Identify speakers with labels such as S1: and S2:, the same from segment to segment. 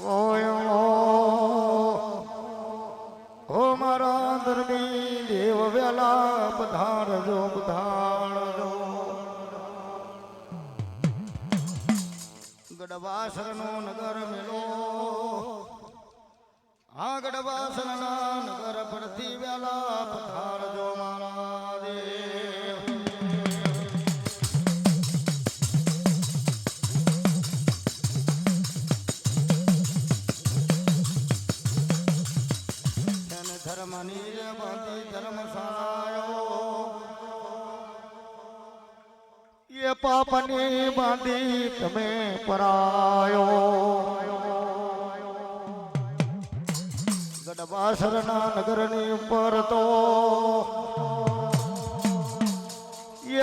S1: Oh,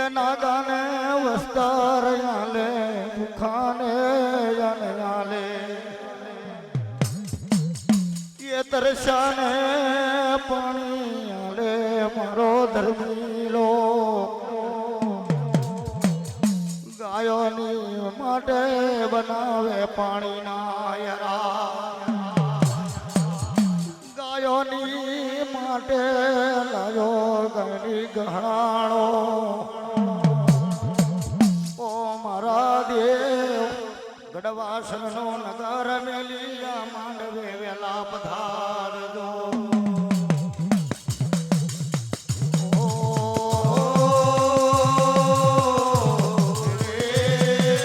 S1: એ નાગાને વસ્તાર યાલે ભૂખાને આલે એ તરસાને પાણી આલે, મારો ધર્મીલો ગાયોની માટે બનાવે પાણીના યરા. ગાયોની માટે લાયો ગણી ગહણાણો ગડવાસનનો નગર મેલિયા માંડવે વેલા પધારજો દો રે.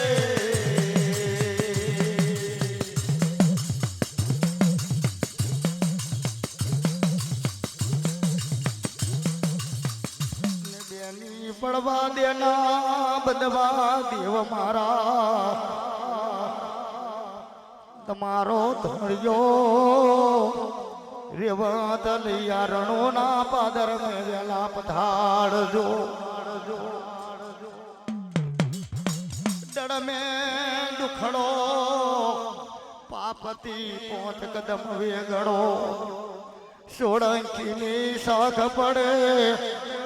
S1: પડવા દેના બદવા દેવ મારા તમારો ધણ્યો. રેવત લૈયા રણો ના પાદર મેં વેલા પધારજો. ડળ મેં દુખડો. પાપતી પોત કદમ વેગડો. સોળંકીની શાખ પડે.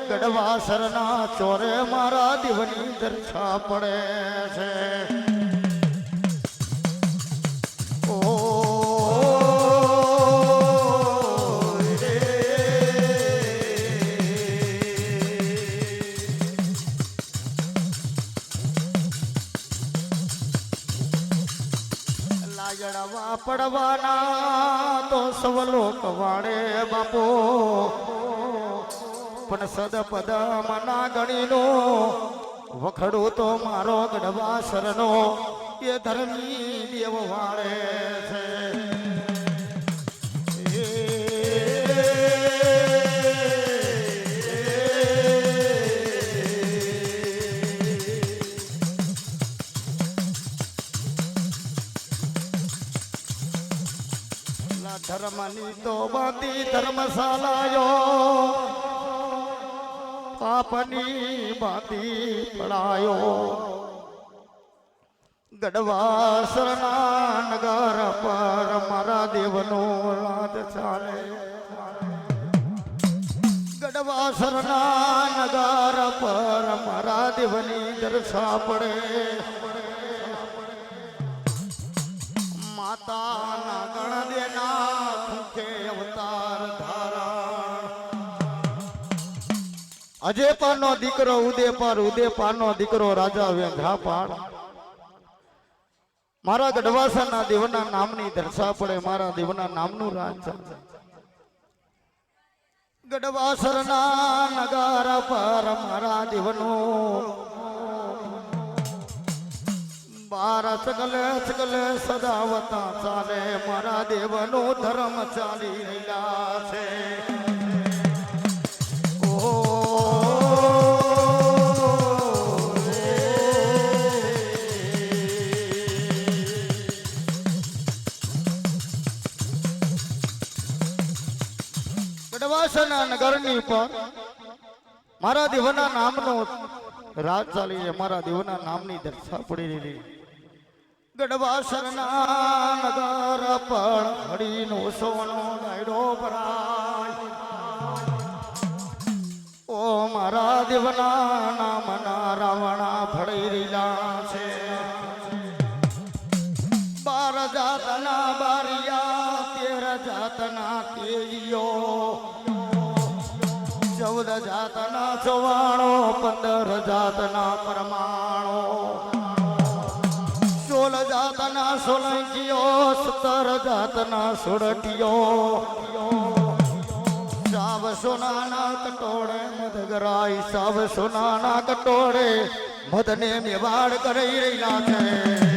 S1: ગઢવાસરના ચોરે મારા દીવની દર્શા પડે છે. લાગડવા પડવાના તો સવલોક વાળે બાપો. પણ સદપદ મના ગણીનો, વખડો તો મારો ગઢવા સરનો એ ધર્મી દેવ વાળે છે. ધર્મની તો બાંધી ધર્મશાલાયો પાપની બાંધી પડાયો. ગઢવાસરના નગર પર મારા દેવનો રાત ચાલે. ગઢવાસરના નગર પર મારા દેવની દર્શા પડે. અજેપાનો દીકરો, ઉદેપાર નો દીકરો રાજા વેંઘાપાળ મારા ગઢવાસાના દેવના નામની દર્શા પડે, મારા દેવના નામનું રાજ. ગઢવાસરના નગારા પર મારા દેવનું. મારા સગલે સગલે સદાવતા ચાલે, મારા દેવનો ધર્મ ચાલી રહ્યા છે. ગઢવાસના નગરની પર મારા દેવના નામનો રાજ ચાલી છે. મારા દેવના નામની દર્શા પડી રહેલી ગઢવાસરના નગર પર હડીનો સોનો દાયડો ભરાય. ઓ મારા દેવના નામના રાવણા ભળી રીલા છે. તેર જાતના ચવાણો પંદર જાતના પરમાણો. સોળ જાતના સોલંકીઓ, સત્તર જાતના સોરઠીઓ સાવ સોનાના કટોળે મધ ગરાય, સાવ સોનાના કટોળે મધને મેવાડ કરી રહ્યા છે.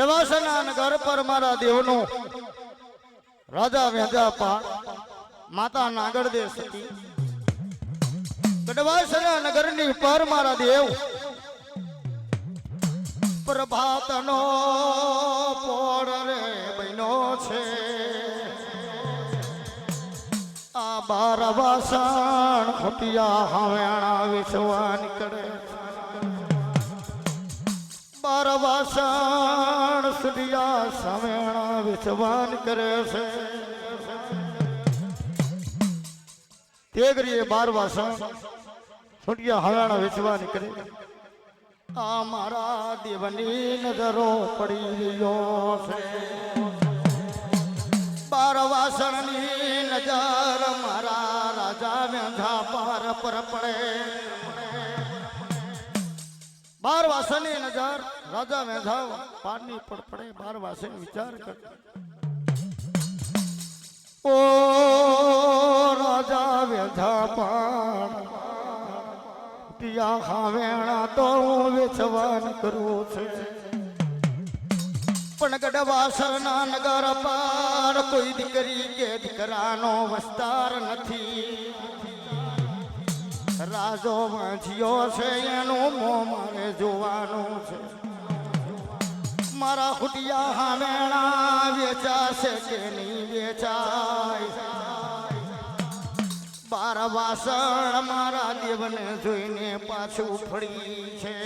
S1: ગઢવાસરના ઘર પર મારા દેવનું રાજા વેજા પા માતા નાગર દે સતી. ગઢવાસના નગરની પર મારા દેવ પ્રભાતનો પોળ રે બહેનો છે. આ બાર વાસણ ખોટિયા હાવેણા વિશ્વા નીકળે બાર વાસણ સુડિયા સાવેણા વિસવાન કરે છે. તે કરીએ બાર વાસણ સુડિયા હાવેણા વિસવા નીકળે આ મારા દેવની નજરો પડી રહ્યો છે. બાર વાસણની નજર મારા રાજા વેંધા પાર પર પડે. બાર વાસણની નજર રાજા વેંધા પારની પર પડે બાર વાસે વિચાર કર. ઓ રાજા વેધા પાણ પિયા ખાવેણા તો હું વેચવાન કરું છું. પણ ગઢવાસરના નગર પાર કોઈ દીકરી કે દીકરાનો વસ્તાર નથી. રાજો વાંચ્યો છે, એનું મોં મારે જોવાનું છે. મારા ખુટિયા હામેણા વેચાશે કે નહીં વેચાય? બાર વાસણ મારા દેવને જોઈને પાછું ફળી છે.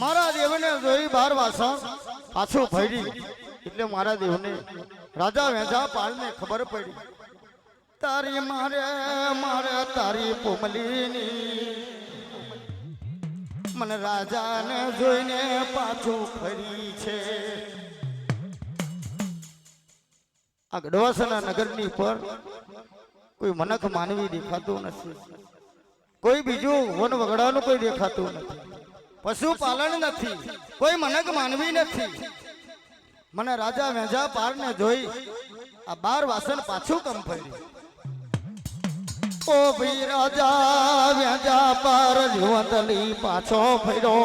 S1: મારા દેવને જોઈ બાર વાસણ પાછું ફરી એટલે મારા દેવને રાજા વેજા પાલને ખબર પડી. તારી મારે મારે તારી પોમલીની મને રાજાને જોઈને પાછું ફરી છે. આ ગઢવાસના નગરની પર કોઈ મનખ માનવી દેખાતું નથી. કોઈ બીજું વન વગડાનું કોઈ દેખાતું નથી. પશુપાલન નથી. કોઈ મનક માનવી નથી. મને રાજા વેજા પારને જોઈ આ બાર વાસણ પાછું ફર્યું ઓ ભઈ રાજા વેજા પાર જીવતલી પાછો ફર્યો.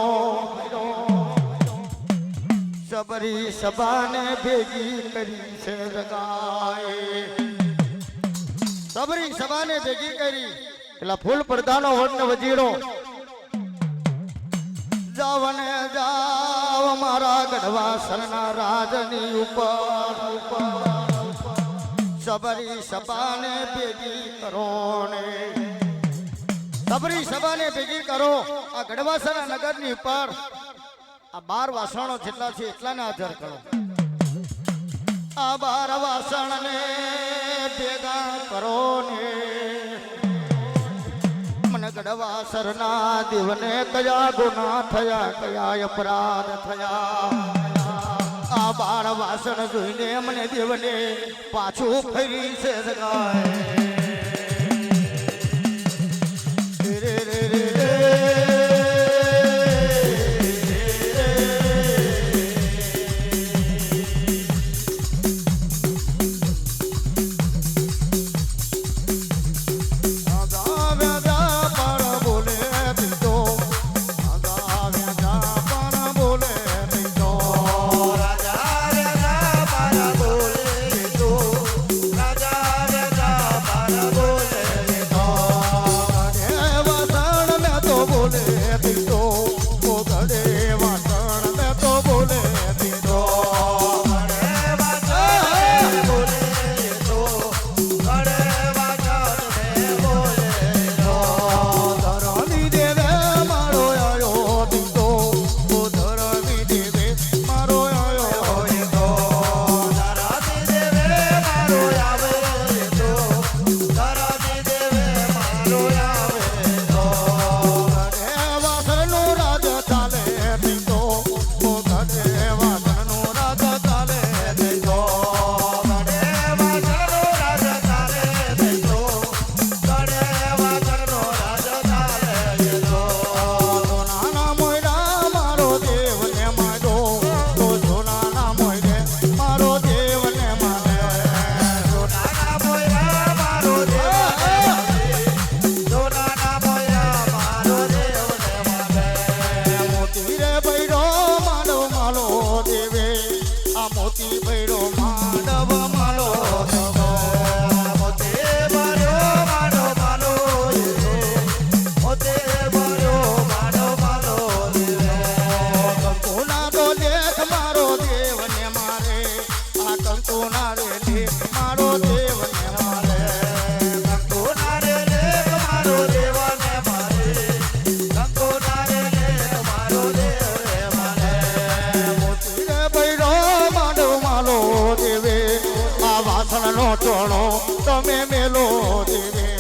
S1: સબરી સભાને ભેગી કરી છે રગાય સબરી સભાને ભેગી કરી. પેલા ફૂલ પડદાનો વડને વજીડો. જાવને જાવ, મારા ગઢવાસરના રાજની ઉપર. સબરી સભાને ભેગી કરો ને. સબરી સભાને ભેગી કરો આ ગઢવાસના નગરની ઉપર. આ બાર વાસણો જેટલા છે એટલાને હાજર કરો. આ બાર વાસણને ભેગા કરો ને. મને ગઢવાસરના દેવને કયા ગુના થયા કયા અપરાધ થયા આ બાળ વાસણ જોઈને મને દેવને પાછું ફરી છે જગાય રે રે રે રે. તમે મેલો દેવે.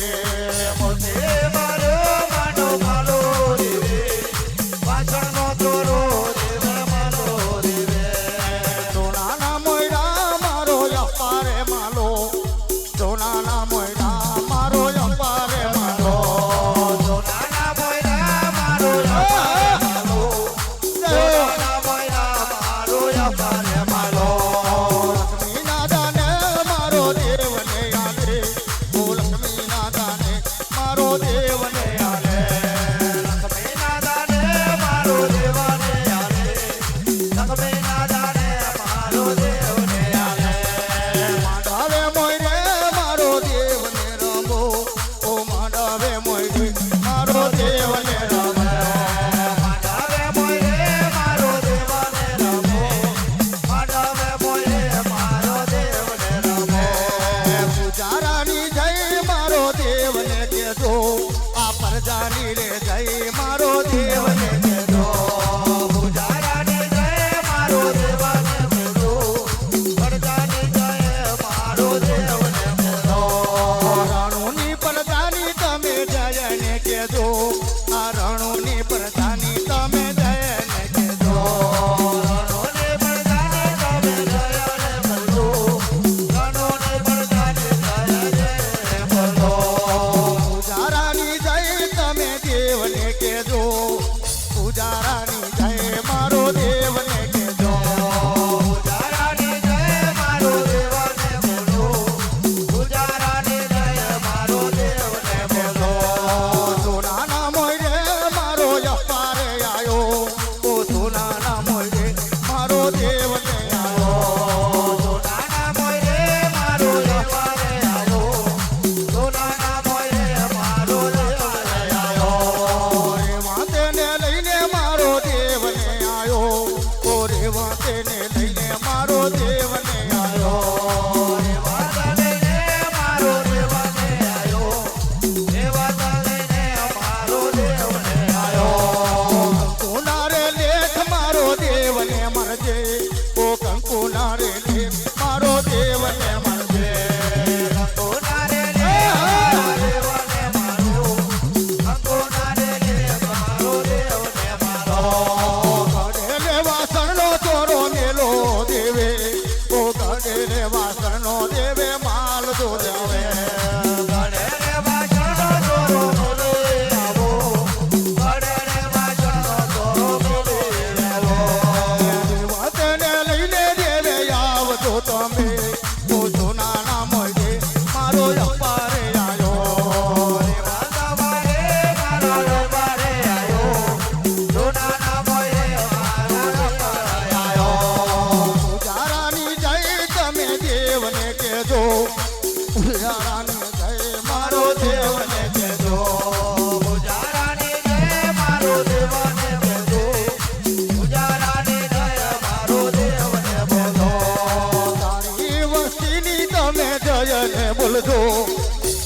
S1: મારો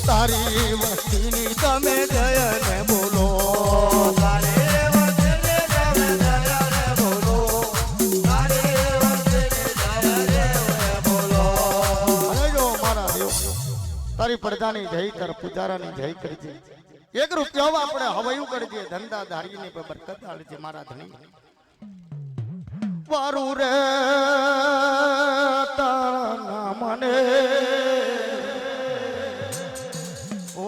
S1: તારી વસ્તીની તમે જયને બોલો.
S2: બોલો. તારે
S1: મારા દેવ, તારી પડદાની જય કર, પૂજારાની જય કરજે. એક રૂપિયો આપણે હવાયું કરજે, ધંધા ધારીને બરકત આલજે મારા ધણી. વારું રે તારા નામને.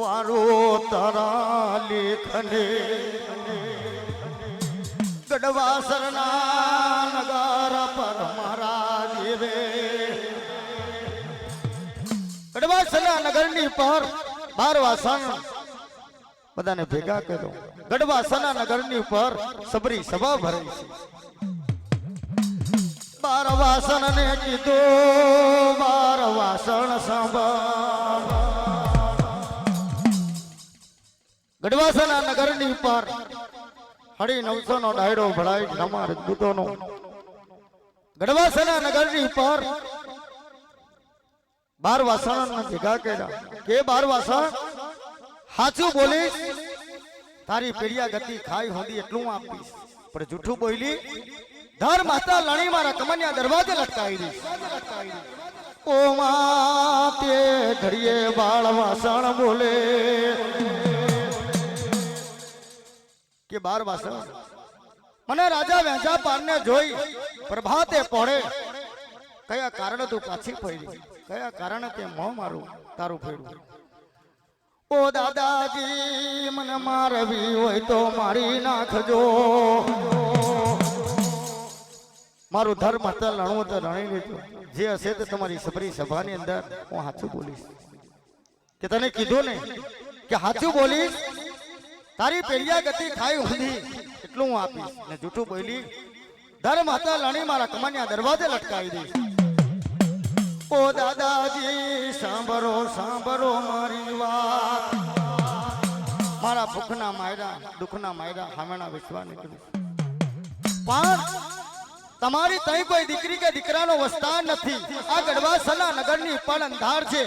S1: વારો તારા લેખને ગઢવાસરના નગાર પર મારા દેવે. ગઢવાસના નગરની પર બાર વાસણ બધાને ભેગા કરો ગઢવાસના નગરની પર સબરી સભા ભરાઈ છે. બાર વાસણ ને કીધું, બાર વાસણ સાંભળ. ગઢવાસના નગરની ઉપર હળી નવસો નો ડાયરો ભળાય નમા રજપૂતો નો ગઢવાસના નગરની ઉપર બાર વાસણ ભેગા કર્યા. કે બાર વાસણ? સાચું બોલી તારી પેઢિયા ગતિ ખાઈ હોંદી એટલું આપીશ. પણ જૂઠું બોલી, ધર માતા લણી મારા કમન્યા દરવાજે લટકાવી દઈશ. ઓ માં તે ઘડીએ બાળ વાસણ બોલે. કે બાર વાસણ મને રાજા વેજા પારને જોઈ પ્રભાતે પડે કયા કારણે તું પાછી પડી? કયા કારણે તે મોં મારું તારું ફેરવું? ઓ દાદાજી, મને મારવી હોય તો મારી નાખજો. મારું ધર્મ હતા લણવું તો રણી લેજો. જે હશે તે તમારી સબરી સભાની અંદર હું સાચું બોલીશ. કે તને કીધું ને કે સાચું બોલીશ? તારી પેરિયા ગતિ ખાઈ ઊંધી, એટલું હું આપીશ. ને જૂઠું બોલી ધર્મ હતા લણી મારા કમાન્યા દરવાજે લટકાવી દઈશ. ઓ દાદાજી, સાંભળો સાંભળો મારી વાત. મારા ભૂખના માયરા, દુઃખના માયરા હામેણા વિશ્વા નીકળ્યું પણ તમારી તઈ કોઈ દીકરી કે દીકરાનો વસ્તાર નથી. આ ગઢવાસના નગરની પણ અંધાર છે.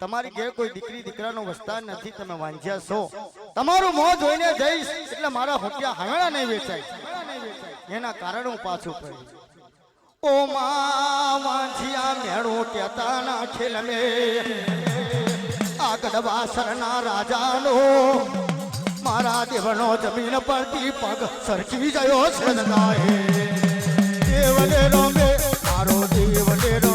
S1: તમારી ઘેર કોઈ દીકરી દીકરાનો વસ્તાર નથી તમે વાંચ્યા છો. તમારું મોં જોઈને જઈશ એટલે મારા હોટિયા હામેણા નહીં વેચાય. એના કારણે હું પાછું પડ્યું. ઓ માં વાંझિયા મેળું કેતા ના ખેલ મે આ ગઢવાસરના રાજાનો મારા દેવનો જમીન પરથી પગ સરકી ગયો છે દેવલે રોમે મારો દેવલે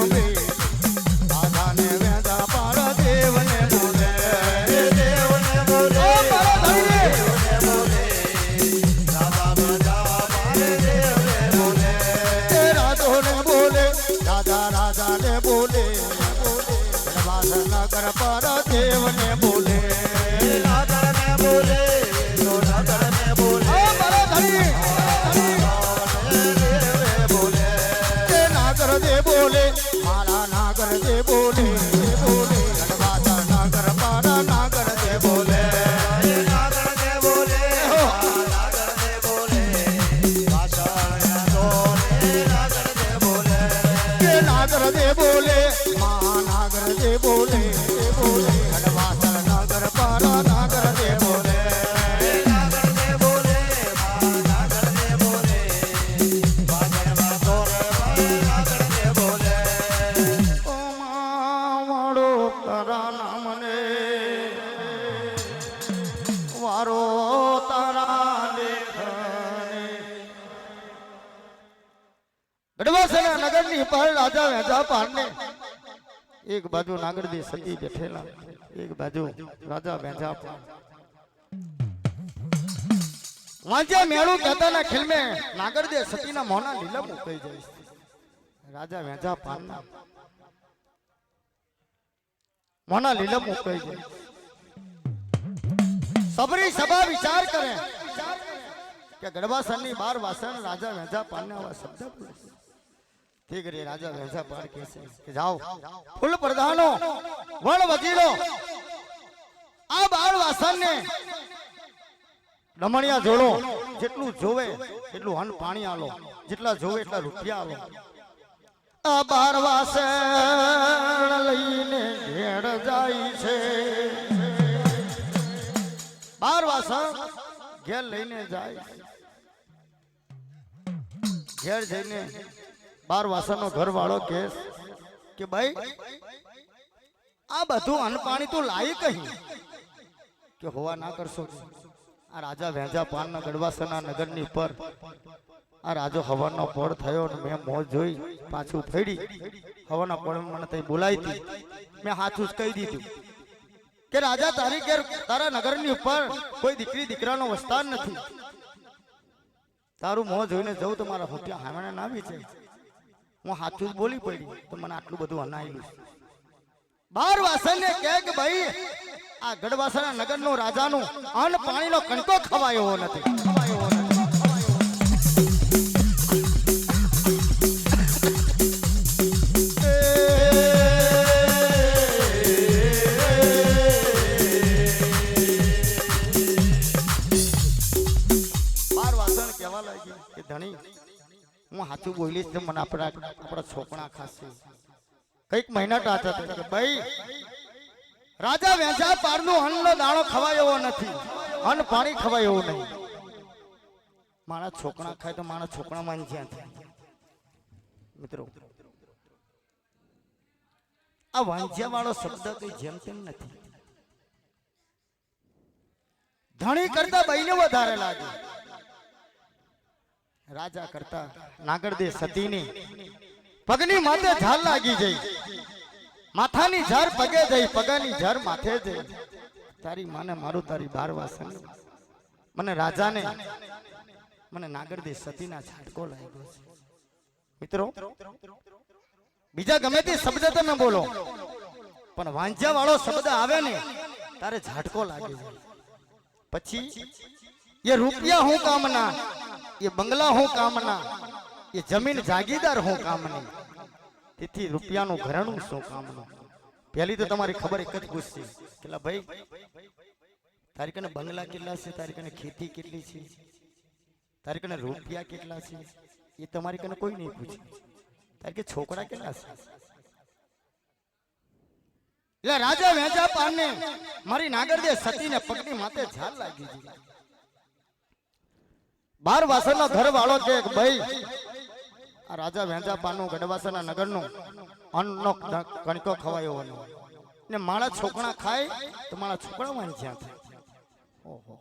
S1: એક બાજુ નાગરજી સતી બેઠેલા એક બાજુ રાજા વેજા પાર વાંચ્યા મેળું કહેતાના ખિલમે, નાગરદે સતીના મોના લીલા મુકાઈ જાય રાજા વેજા પારના મોના લીલા મુકાઈ જાય સબરી સભા વિચાર કરે કે ગઢવાસનની બાર વાસણ રાજા વેંજા પાનને આવા શબ્દ બોલે છે. ઠીક રે રાજા પાન કહે છે કે જાઓ. ફૂલ પ્રધાનો વણ વકીલો આ બાર વાસણને રમણિયા જોડો જેટલું જોવે એટલું અન્ન પાણી આલો જેટલા જોવે એટલા રૂપિયા આલો. આ બાર વાસણ લઈને ઘેર જાય છે. બાર વાસણ ઘેર લઈને જાય ઘેર જઈને બાર વાસણનો ઘર વાળો કે ભાઈ, આ બધું અન્ન પાણી તું લાવી કહી કે હોવા ના કરશો આ રાજા વેંજા પાનના ગઢવાસના નગરની પર આ રાજો હવનનો પોળ થયો ને મેં મોજ જોઈ, પાછું ફેડી હવાના પોળ મને તઈ બોલાવી હતી. મેં હાથું જ કહી દીધું. કે રાજા, તારી ઘેર, તારા નગરની ઉપર કોઈ દીકરી, દીકરાનો વસ્તાર નથી. તારું મોં જોઈને જવું તો મારા હોટ્યા હામણે ના છે. હું હાથું જ બોલી પડી તો મને આટલું બધું અનાયેલું. બાર વાસણને ને કે ભાઈ આ ગઢવાસના નગરનો રાજાનું અન્ન પાણીનો કણકો ખવાયો નથી ખવાયો નથી. બાર વાસણ કહેવા લાગી કે ધણી હું સાચું બોલીશ તો મને આપણા આપણા છોકરા ખાશે. કંઈક મહિના હતા કે ભાઈ, રાજા વેચા પારનો અન્નનો દાણો ખવાય એવો નથી. અન્ન પાણી ખવાય એવું નહીં. મારા છોકરા ખાય તો મારા છોકરા માં જ્યાં થાય મિત્રો, આ વાંજ્યા વાળો શબ્દ કઈ જેમ તેમ નથી. ધણી કરતા બઈને વધારે લાગે. રાજા કરતા નાગરદે સતીની પગની માથે ઝાલ લાગી જઈ. માથાની ઝાર પગે જઈ, પગાની ઝાર માથે જઈ. તારી માને મારું તારી બાર વાસણ મને રાજાને, મને નાગરદે સતીના ઝાટકો લાગ્યો છે. મિત્રો, બીજા ગમે તે શબ્દ તમે બોલો. પણ વાંજ્યા વાળો શબ્દ આવે ને, તારે ઝાટકો લાગે છે પછી એ રૂપિયા હું કામના? એ બંગલા હું કામના, એ જમીન જાગીદાર હું કામની. તેથી રૂપિયાનું ઘરણું શું કામનું? પહેલી તો તમારી ખબર એક જ પૂછશે કેટલા ભાઈ? તારી કને બંગલા કેટલા છે? તારી કને ખેતી કેટલી છે? તારી કને રૂપિયા કેટલા છે? એ તમારી કને કોઈ નહીં પૂછે. તારી કે છોકરા કેટલા છે? એટલે રાજા વેજા પાનને મારી નાગરદે સતીને પગની માથે ઝાલ લાગી ગઈ બાર વાસણનો ઘર વાળો કે ભાઈ. આ રાજા વેંજા પાનું ગઢવાસના નગરનું અન્નનો કણકો ખવાયો એનો. ને મારા છોકરા ખાય તો મારા છોકરા માં જ્યાં થાય. ઓહો.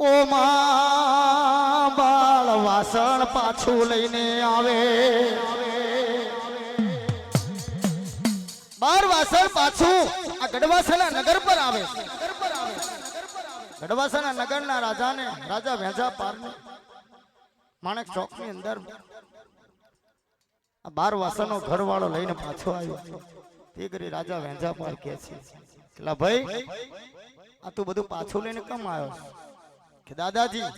S1: ઓ માં, બાળ વાસણ પાછું લઈને આવે. બાર વાસણ પાછું આ ગઢવાસના નગર પર આવે. ગઢવાસના નગરના રાજાને, રાજા વેજા પારને, માણેક ચોકની અંદર આ બાર વાસણનો ઘરવાળો લઈને પાછો આવ્યો. તે કરી રાજા વેંજા પાર કે છે એટલે ભાઈ, આ તું બધું પાછું લઈને કેમ આવ્યો કે, દાદાજી,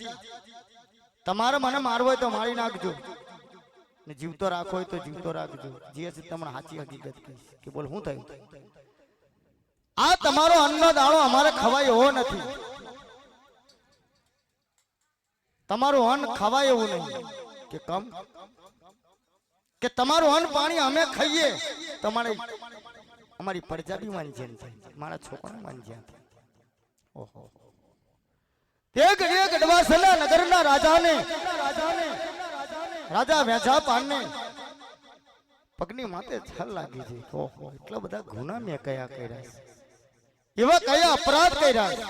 S1: તમારે મને મારવો હોય તો મારી નાખજો. ને જીવતો રાખવો હોય તો જીવતો રાખજો. જે છે તમને સાચી હકીકત કહીશ. કે, બોલ, શું થયું? આ તમારો અન્ન દાણો અમારે ખવાય એવો નથી. તમારું અન્ન ખવાય એવું નહીં. કે કમ? કે તમારું અન્ન પાણી અમે ખાઈએ? તમારે અમારી પ્રજા બી વાંજ્યા છે મારા છોકરા વાંજ્યા છે ઓહો. એક એક ડવાસલા નગરના રાજાને, રાજા વેજા પાનને પગની માથે છલ લાગી છે. ઓહો, એટલા બધા ગુના મેં કયા કર્યા એવા કયા અપરાધ કર્યા છે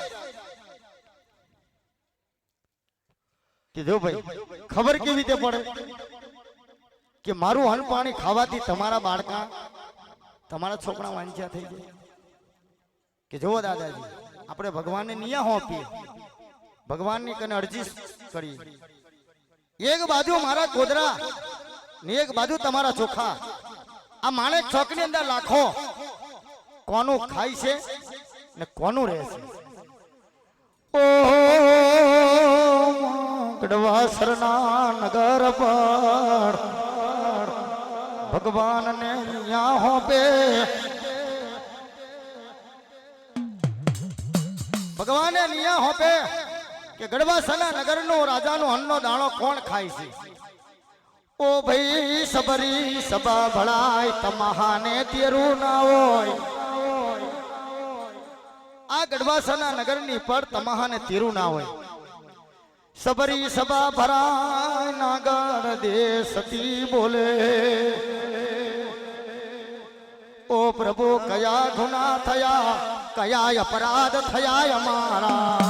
S1: કે જો ભાઈ, ખબર કેવી રીતે પડે? કે મારું અન્ન પાણી ખાવાથી તમારા બાળકા, તમારા છોકરા વાંચ્યા થઈ જાય. કે જુઓ દાદાજી, આપણે ભગવાનને નિયા હોપીએ ભગવાનની કને અરજી કરી એક બાજુ મારા કોદરા ને એક બાજુ તમારા ચોખા. આ માણેક ચોકની અંદર લાખો. કોનું ખાય છે ને કોનું રહે છે? ગઢવાસરના નગર પર. ભગવાનને ન્યા હોપે. ભગવાને નિયા હોપે કે ગઢવાસના નગરનો રાજાનો અન્નનો દાણો કોણ ખાય છે? ઓ ભાઈ સબરી સબા ભળાય, તમાહાને તેરું ના હોય. આ ગઢવાસના નગરની પર તમાહાને તેરું ના હોય. સબરી સભા ભરા નાગર દેશતી બોલે ઓ પ્રભુ કયા ગુના થયા કયા અપરાધ થયા અમારા